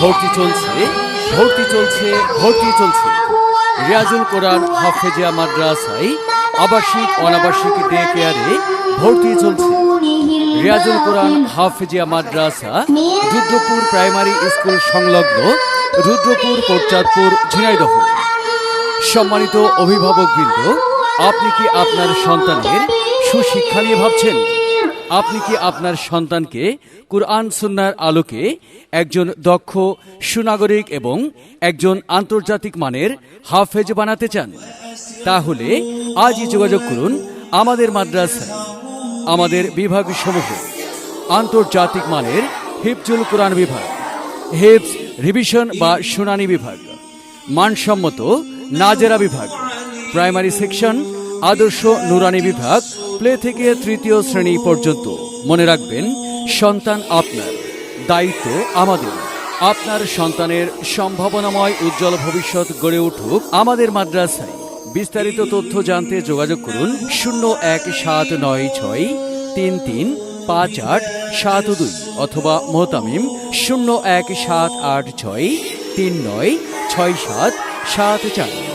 ভর্তি চলছে ভর্তি চলছে ভর্তি চলছে। রিয়াজুল কোরআন হাফেজিয়া মাদ্রাসায় আবাসিক, অনাবাসিক ডে কেয়ারে ভর্তি চলছে। রিয়াজুল কোরআন হাফেজিয়া মাদ্রাসা, রুদ্রপুর প্রাইমারি স্কুল সংলগ্ন রুদ্রপুর, কোটচাঁদপুর, ঝিনাইদহ। সম্মানিত অভিভাবকবৃন্দ, আপনি কি আপনার সন্তানের সুশিক্ষা নিয়ে ভাবছেন? আপনি কি আপনার সন্তানকে কুরআন সুন্নার আলোকে একজন দক্ষ, সুনাগরিক এবং একজন আন্তর্জাতিক মানের হাফেজ বানাতে চান? তাহলে আজই যোগাযোগ করুন আমাদের মাদ্রাসায় আমাদের বিভাগ সমূহ আন্তর্জাতিক মানের হিফজুল কোরআন বিভাগ, হিফজ রিভিশন বা শুনানি বিভাগ, মানসম্মত নাজেরা বিভাগ, প্রাইমারি সেকশন আদর্শ নুরানি বিভাগ, প্লে থেকে তৃতীয় শ্রেণি পর্যন্ত। মনে রাখবেন, সন্তান আপনার, দায়িত্ব আমাদের। আপনার সন্তানের সম্ভাবনাময় উজ্জ্বল ভবিষ্যৎ গড়ে উঠুক আমাদের মাদ্রাসায়। বিস্তারিত তথ্য জানতে যোগাযোগ করুন শূন্য এক সাত নয় ছয় তিন তিন পাঁচ আট সাত দুই অথবা মোহতামিম শূন্য এক সাত আট ছয় তিন নয় ছয় সাত সাত চার।